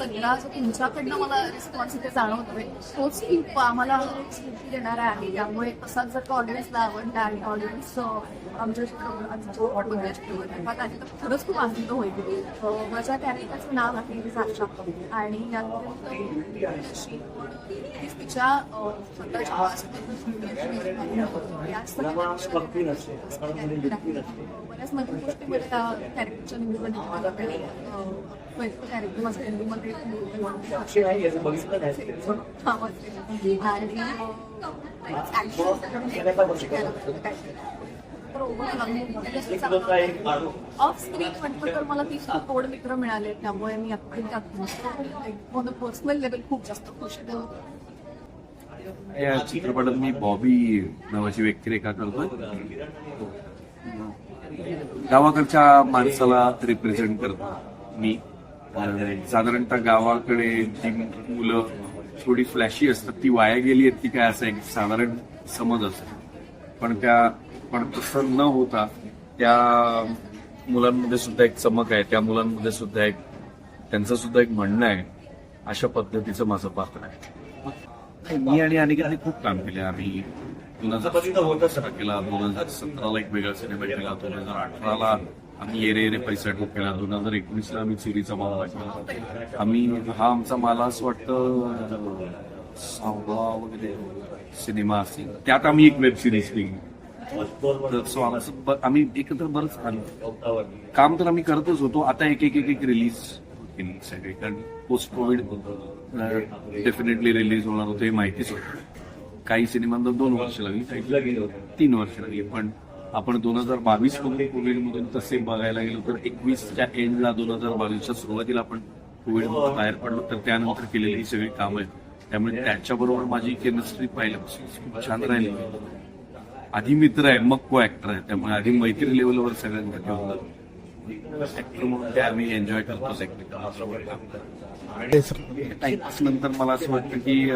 सगळा जो तुमच्याकडनं मला रिस्पॉन्स इथे जाणवतोय. तोच खूप आम्हाला स्फूर्ती देणारा आहे. त्यामुळे तसाच जर का ऑडियन्सला आवडला आणि ऑडियन्स आमच्या खरंच खूप आनंद होईल. माझ्या कॅरेक्टरचं नाव आहे साक्षा आणि तिच्या बऱ्याच नवीन गोष्टी मला कॅरेक्टरच्या निवडून कॅरेक्टर माझ्या हिंदीमध्ये ऑफ स्क्रीन म्हटलं तर मला ती तोड मित्र मिळाले त्यामुळे मी अत्यंत आता पर्सनल लेवल खूप जास्त खुश आहे या चित्रपटात मी बॉबी नावाची व्यक्तिरेखा करतो गावाकडच्या माणसाला रिप्रेझेंट करतो मी. साधारणतः गावाकडे जी मुलं थोडी फ्लॅशी असतात ती वाया गेली आहेत की काय असं एक साधारण समज असतो पण त्या पण तसं न होता त्या मुलांमध्ये सुद्धा एक चमक आहे त्या मुलांमध्ये सुद्धा एक त्यांचं सुद्धा एक म्हणणं आहे अशा पद्धतीचं माझं पात्र आहे. मी आणि अनेकांनी खूप काम केले. आम्ही दोन हजार केला दोन हजार सतराला एक वेगळा सिनेमा केला दोन हजार अठराला आम्ही येरे येरे पैसा ठोक केला दोन हजार एकोणीसला आम्ही चिरीचा माला केला आम्ही हा आमचा मला असं वाटतं सहावा वगैरे सिनेमा असेल. त्यात आम्ही एक वेब सिरीज केली सो आमचं आम्ही एकत्र बरंच आलो काम तर आम्ही करतच होतो. आता एक एक एक एक रिलीज केली सगळी. कारण पोस्ट कोविड डेफिनेटली रिलीज होणार होतं हे माहितीच होतं. काही सिनेमांना दोन वर्ष लागली. तीन वर्ष लागली. पण आपण दोन हजार बावीस मधून कोविडमधून तसे बघायला गेलो तर एकवीसच्या एंडला दोन हजार बावीसच्या सुरुवातीला आपण कोविड बाहेर पडलो. तर त्यानंतर केलेली ही सगळी कामं आहेत. त्यामुळे त्याच्याबरोबर माझी केमिस्ट्री पाहिल्यापासून खूप छान राहिली. आधी मित्र आहे मग को ऍक्टर आहे त्यामुळे आधी मैत्री लेवलवर सगळ्यांना घेऊन ऍक्टर म्हणून ते आम्ही एन्जॉय करतो नंतर मला असं वाटतं की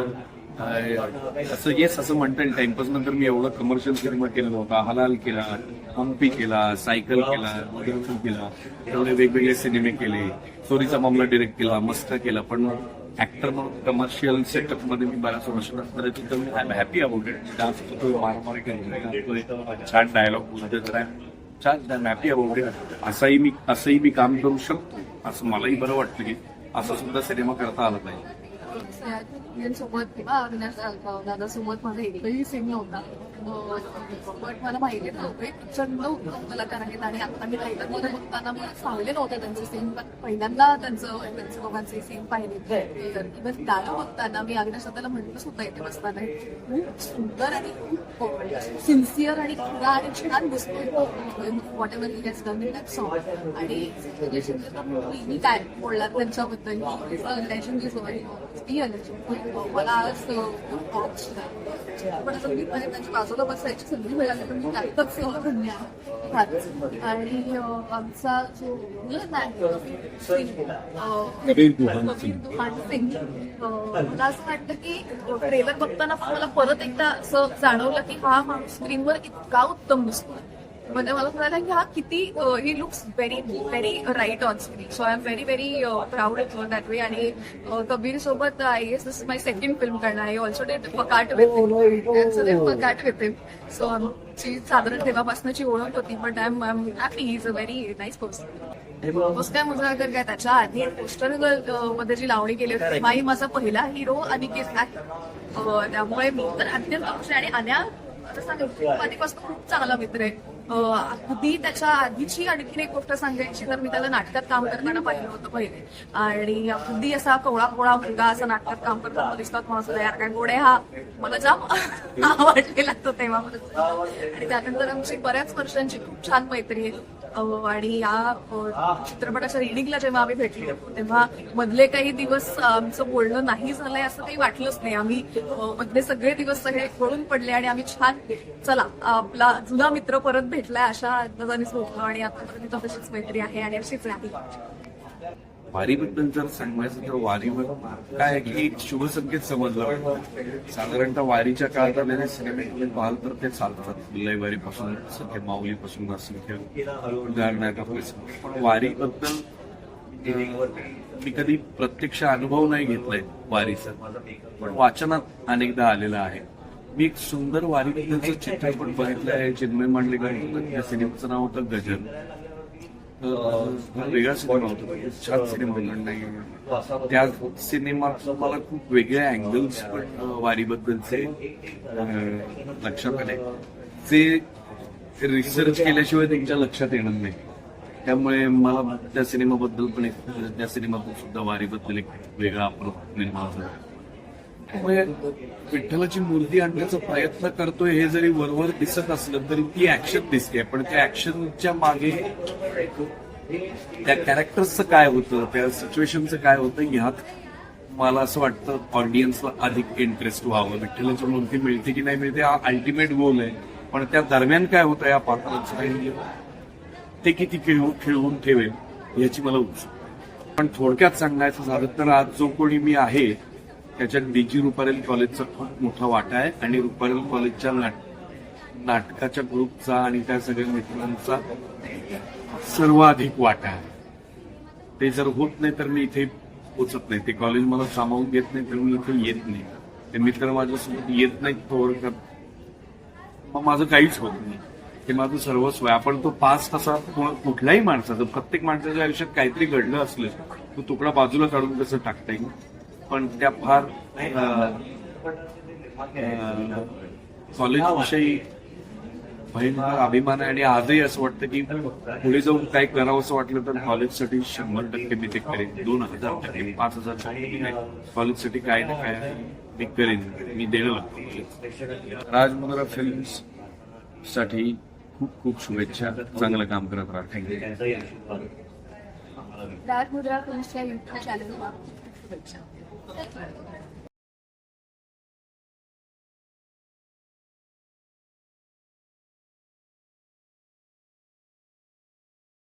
असं येस असं म्हणता येईल टाइमपास नंतर मी एवढं कमर्शियल सिनेमा केला नव्हता हलाल केला हम्पी केला सायकल केला केला. एवढे वेगवेगळे सिनेमे केले. चोरीचा मामला डिरेक्ट केला मस्त केला. पण ऍक्टर म्हणून कमर्शियल सेटअपमध्ये मी बऱ्याच वर्ष नंतर तिथं मी I am happy about it dance करतोय मारामारी करतोय छान डायलॉग बोलतोय छान I am happy about it असंही मी असंही मी काम करू शकतो. असं मलाही बरं वाटतं की असं सुद्धा सिनेमा करता आला पाहिजे. सोबत किंवा अविनाश दादासोबत माझा एकही सीन नव्हता. बट मला माहिती नव्हतं एक प्रचंड उत्तम कलाकार आहेत आणि आता मी मध्ये बघताना मला सांगले नव्हते त्यांचे सीन पण पहिल्यांदा त्यांचं त्यांचे दोघांचे सीन पाहिले. इव्हन गाणं बघताना मी अविनाश दादाला म्हटलं सुद्धा इथे बसताना खूप सुंदर आणि खूप सिन्सिअर आणि खुला आणि छान दिसतोय whatever he has done in that song आणि मी काय बोलणार त्यांच्याबद्दल लेजंड इज मला आज पण असं मी म्हणजे त्यांच्या बाजूला बसायची संधी मिळाली पण मी त्यातच धन्य आणि आमचा जो मुलगा आहे सिंग, मला असं वाटतं की ट्रेलर बघताना मला परत एकदा असं जाणवलं की हा माणूस स्क्रीनवर इतका उत्तम दिसतो म्हणजे मला म्हणाला की हा किती he looks very very right on screen so I am very very proud of that way आणि कबीर सोबत I guess this my second film करणार आय ऑल्सो डेट पकाट विथ पकाट विथ सो आमची साधारण तेव्हापासूनची ओळख होती but I am I am happy is a very nice person पुस्तक मुजराकर काय त्याच्या आधी पोस्टरमध्ये जी लावणी केली होती माई माझा पहिला हिरो अनिकेत आहे त्यामुळे मी तर अत्यंत खुश आहे. आणि अन्या आता खूप आधीपासून खूप चांगला मित्र आहे. अगदी त्याच्या आधीची आणखीन एक गोष्ट सांगायची तर मी त्याला नाटकात काम करताना पाहिलं होतं पहिले. आणि अगदी असा कोळा कोळा मुलगा असा नाटकात काम करताना दिसतात मला यार काय गोडे हा मला जाम आवडलेला तो तेव्हा आणि त्यानंतर आमची बऱ्याच वर्षांची खूप छान मैत्री आहे. आणि या चित्रपटाच्या रिडिंगला जेव्हा आम्ही भेटले तेव्हा मधले काही दिवस आमचं बोलणं नाही झालंय असं काही वाटलंच नाही. आम्ही मधले सगळे दिवस सगळे गळून पडले आणि आम्ही छान चला आपला जुना मित्र परत भेटलाय अशा अंदाजानेच बोललो आणि आतापर्यंत तशीच मैत्री आहे आणि अशीच राहील वारीबद्दल जर सांगायचं तर वारीवर काय की एक शुभसंकेत समजलं साधारणतः वारीच्या काळात आलेले सिनेमे पाहाल तर ते चालतात. बिल्लाई वारीपासून असंख्य माऊलीपासून असंख्य उदाहरणार्थ पण वारीबद्दल मी कधी प्रत्यक्ष अनुभव नाही घेतलाय वारीचा. पण वाचनात अनेकदा आलेला आहे. मी एक सुंदर वारीबद्दलचं चित्रपट बघितलं आहे. चिन्मय मांडलेकर या सिनेमाचं नाव होतं गजल वेगळा सिनेमा होता छान सिनेमा नाही त्या सिनेमात मला खूप वेगळ्या अँगल्स पण वारीबद्दलचे लक्षात आले ते रिसर्च केल्याशिवाय त्यांच्या लक्षात येणार नाही त्यामुळे मला त्या सिनेमाबद्दल पण एक त्या सिनेमातून सुद्धा वारीबद्दल एक वेगळा अप्रोच निर्माण झाला त्यामुळे विठ्ठलाची मूर्ती आणण्याचा प्रयत्न करतोय हे जरी वरवर दिसत असलं तरी ती ऍक्शन दिसते. पण त्या ऍक्शनच्या मागे त्या कॅरेक्टर्सचं काय होतं त्या सिच्युएशनचं काय होतं ह्यात मला असं वाटतं ऑडियन्सला अधिक इंटरेस्ट व्हावं. विठ्ठलाची मूर्ती मिळते की नाही मिळते हा अल्टिमेट गोल आहे. पण त्या दरम्यान काय होतं या पात्राचं काही ते किती खेळून खेळवून ठेवेल याची मला उत्सुक पण थोडक्यात सांगायचं झालं तर आज जो कोणी मी आहे त्याच्यात डीजी रुपारेल कॉलेजचा खूप मोठा वाटा आहे आणि रुपारेल कॉलेजच्या नाटकाच्या ग्रुपचा आणि त्या सगळ्या मित्रांचा सर्वाधिक वाटा आहे. ते जर होत नाही तर मी इथे पोचत नाही. ते कॉलेज मला सामावून घेत नाही तर मी इथे येत नाही. ते मित्र माझ्यासोबत येत नाहीत थोडं मग माझं काहीच होत नाही. हे माझं सर्वस्व आहे. आपण तो पास असा कुठल्याही माणसाचं प्रत्येक माणसाच्या आयुष्यात काहीतरी घडलं असलं तो तुकडा बाजूला काढून कसं टाकता येईल? पण त्या फार कॉलेजविषयी भयंकर अभिमान आहे आणि आजही असं वाटतं की पुढे जाऊन काय करावं असं वाटलं तर कॉलेजसाठी शंभर टक्के मी ते करेन. दोन हजार टक्के पाच हजार टक्के. कॉलेजसाठी काय ना काय मी करेन. मी देणं लागतो राजमुद्रा फिल्म्ससाठी खूप खूप शुभेच्छा. चांगलं काम करत राहा. थँक्यू राज मुद्रा फिल्म्सच्या युट्यूब Thank you.